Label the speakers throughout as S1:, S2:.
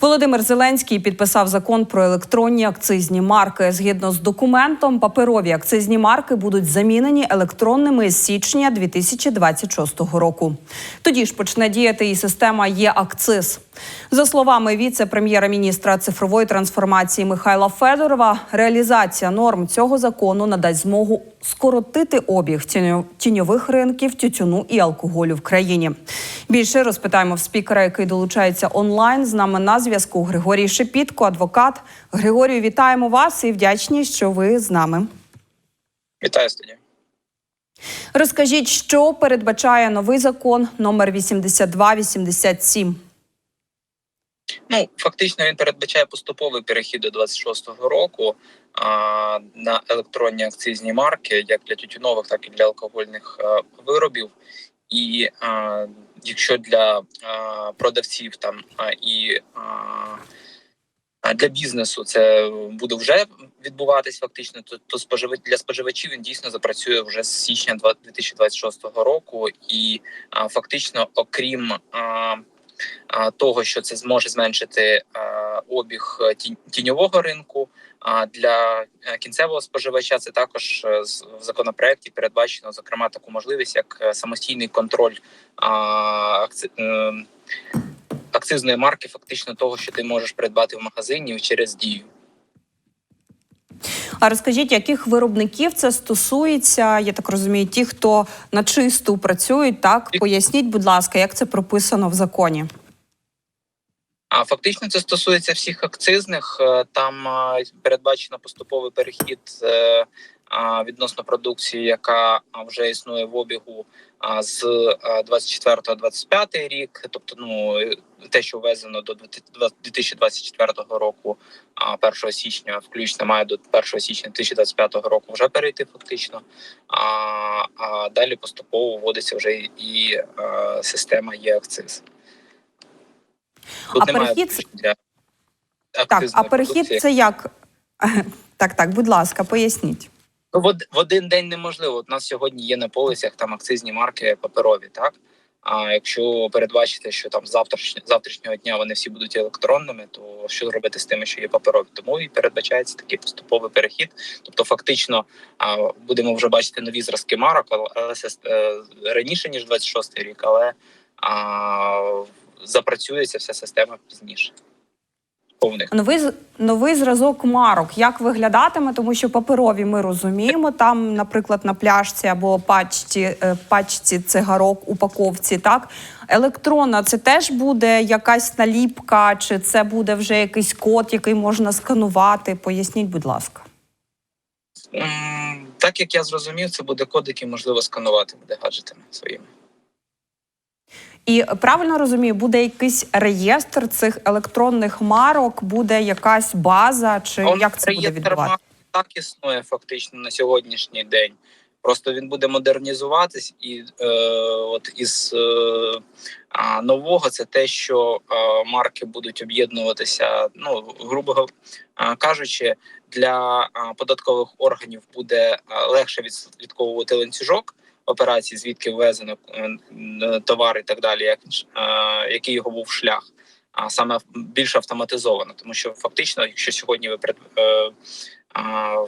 S1: Володимир Зеленський підписав закон про електронні акцизні марки. Згідно з документом, паперові акцизні марки будуть замінені електронними з січня 2026 року. Тоді ж почне діяти і система є-акциз. За словами віце-прем'єра-міністра цифрової трансформації Михайла Федорова, реалізація норм цього закону надасть змогу скоротити обіг тіньо- тіньових ринків тютюну і алкоголю в країні. Більше розпитаємо в спікера, який долучається онлайн. З нами на зв'язку Григорій Шепітко, адвокат. Григорію, вітаємо вас і вдячні, що ви з нами.
S2: Вітаю студія.
S1: Розкажіть, що передбачає новий закон номер 8287?
S2: Ну фактично він передбачає поступовий перехід до 26-го року а, на електронні акцизні марки, як для тютюнових, так і для алкогольних а, виробів. І а, якщо для продавців там і для бізнесу це буде вже відбуватись фактично, то, то спожив... для споживачів він дійсно запрацює вже з січня 2026 року, і фактично, окрім того, що це зможе зменшити обіг е, тінь- тіньового ринку. А для е, кінцевого споживача це також е, в законопроекті передбачено зокрема таку можливість, як е, самостійний контроль акцизної марки, фактично того, що ти можеш придбати в магазині через дію.
S1: А розкажіть, яких виробників це стосується? Я так розумію, ті, хто на чисту працюють, так поясніть, будь ласка, як це прописано в законі?
S2: А фактично це стосується всіх акцизних. Е, Там е, передбачено поступовий перехід е, відносно продукції, яка вже існує в обігу з 24-25 рік. Тобто, ну те, що ввезено до 2024 року, а 1 січня, включно має до 1 січня 2025 року вже перейти фактично. А, далі поступово вводиться вже і система є акциз. Тут
S1: А
S2: немає
S1: перехід-
S2: для
S1: Так, а перехід це як? Так, так, будь ласка, поясніть.
S2: Ну, в, в один день неможливо. От у нас сьогодні є на полицях там акцизні марки паперові, так? А якщо передбачити, що там з завтрашня, завтрашнього дня вони всі будуть електронними, то що робити з тими, що є паперові? Тому і передбачається такий поступовий перехід. Тобто, фактично, а, будемо вже бачити нові зразки марок, але, але е, раніше ніж 26-й рік, але а, запрацюється вся система пізніше. Повних.
S1: Новий новий зразок марок. Як виглядатиме? Тому що паперові ми розуміємо. Там, наприклад, на пляшці або пачці, е, пачці цигарок, упаковці. Так електронна це теж буде якась наліпка, чи це буде вже якийсь код, який можна сканувати? Поясніть, будь ласка.
S2: Так як я зрозумів, це буде код, який можливо сканувати буде гаджетами своїми.
S1: І правильно розумію, буде якийсь реєстр цих електронних марок, буде якась база, чи
S2: Он
S1: як це буде відбуватися?
S2: так існує фактично на сьогоднішній день. Просто він буде модернізуватись, і е, от із е, нового це те, що е, марки будуть об'єднуватися. Ну грубо кажучи, для податкових органів буде а, легше відслідковувати ланцюжок операції, звідки ввезено е, товар і так далі, як, е, який його був шлях. А саме більш автоматизовано, тому що фактично, якщо сьогодні ви пред, е,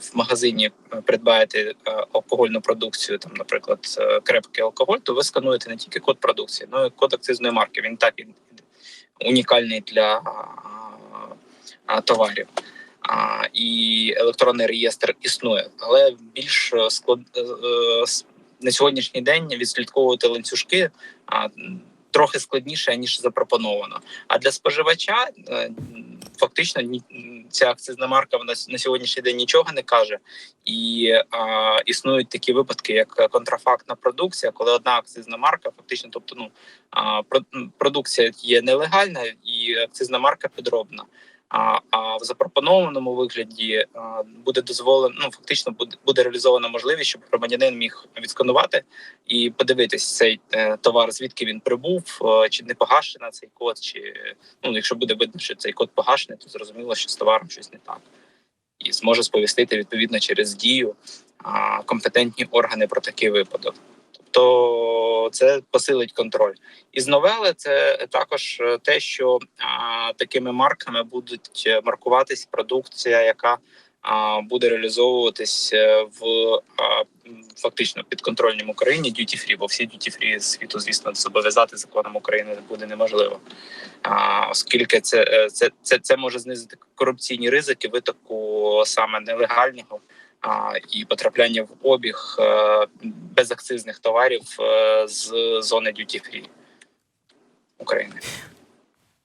S2: в магазині придбаєте е, алкогольну продукцію, там, наприклад, е, крепкий алкоголь, то ви скануєте не тільки код продукції, але й код акцизної марки. Він так унікальний для товарів. І електронний реєстр існує, але більш е, склад е, е, на сьогоднішній день відслідковувати ланцюжки трохи складніше ніж запропоновано. А для споживача е, фактично ця акцизна марка вона на сьогоднішній день нічого не каже, і а, існують такі випадки, як контрафактна продукція, коли одна акцизна марка, фактично, тобто, ну а, продукція є нелегальна і акцизна марка підробна. А, а в запропонованому вигляді а, буде дозволено, ну фактично буде, буде реалізована можливість, щоб громадянин міг відсканувати і подивитись цей е, товар, звідки він прибув, е, чи не погашена цей код, чи ну, якщо буде видно, що цей код погашений, то зрозуміло, що з товаром щось не так, і зможе сповістити відповідно через дію а, компетентні органи про такий випадок. Тобто це посилить контроль. Із новели це також е, те, що а, такими марками будуть е, маркуватись продукція, яка а, буде реалізовуватись е, в а, фактично підконтрольній Україні duty free, бо всі duty free світу, звісно, зобов'язати законом України буде неможливо. А, оскільки це, це, це, це може знизити корупційні ризики витоку саме нелегального і потрапляння в обіг е, безакцизних товарів е, з зони duty free України.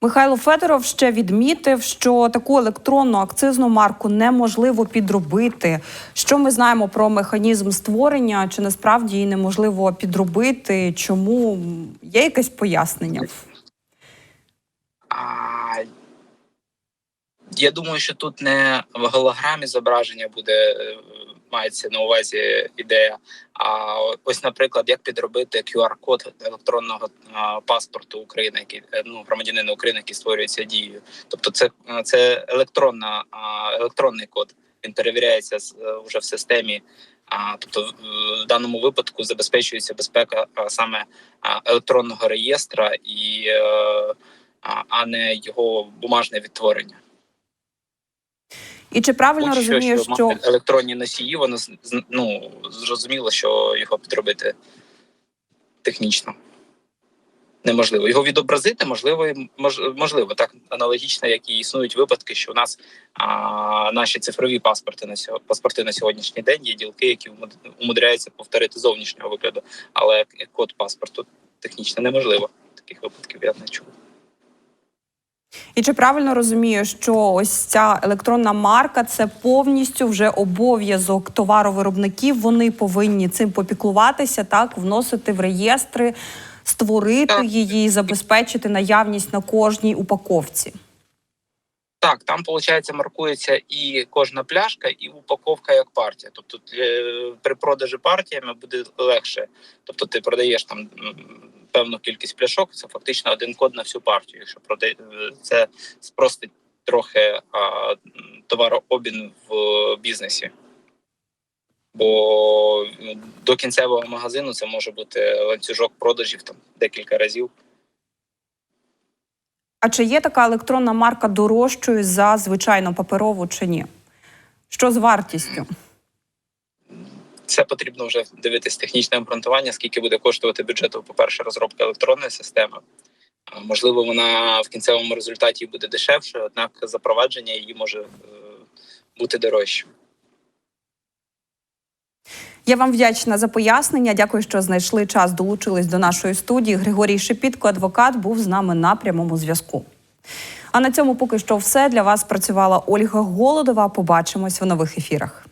S1: Михайло Федоров ще відмітив, що таку електронну акцизну марку неможливо підробити. Що ми знаємо про механізм створення? Чи насправді її неможливо підробити? Чому є якесь пояснення?
S2: А, я думаю, що тут не в голограмі зображення буде е, мається на увазі ідея. А ось, наприклад, як підробити QR-код електронного паспорту України, який е, ну громадянина України, який створюється дією. Тобто, це, е, це електронна електронний код. Він перевіряється е, вже в системі. А, тобто, в- даному випадку забезпечується безпека саме електронного реєстра і. е, а не його бумажне відтворення.
S1: І чи правильно
S2: Будь-що, що
S1: що
S2: електронні носії, воно ну зрозуміло, що його підробити технічно неможливо. Його відобразити можливо, мож, можливо, так аналогічно, як і існують випадки, що у нас а, наші цифрові паспорти на сьо- паспорти на сьогоднішній день є ділки, які умудряються повторити зовнішнього вигляду, але код паспорту технічно неможливо. Таких випадків я не чув.
S1: І чи правильно розумію, що ось ця електронна марка це повністю вже обов'язок товаровиробників? Вони повинні цим попіклуватися, так вносити в реєстри, створити
S2: Так.
S1: її, забезпечити наявність на кожній упаковці.
S2: Так, там виходить, маркується і кожна пляшка, і упаковка як партія. Тобто при продажі партіями буде легше. Тобто ти продаєш там певну кількість пляшок, це фактично один код на всю партію. Якщо продає це спростить трохи а, товарообмін в бізнесі. Бо ну, до кінцевого магазину це може бути ланцюжок продажів там декілька разів.
S1: А чи є така електронна марка дорожчою за звичайну паперову чи ні? Що з вартістю?
S2: Це потрібно вже дивитись технічне обґрунтування, скільки буде коштувати бюджету, по-перше, розробка електронної системи. Можливо, вона в кінцевому результаті буде дешевше, однак запровадження її може е, бути дорожчим.
S1: Я вам вдячна за пояснення. Дякую, що знайшли час, долучились до нашої студії. Григорій Шепітко, адвокат, був з нами на прямому зв'язку. А на цьому поки що все для вас працювала Ольга Голодова. Побачимось в нових ефірах.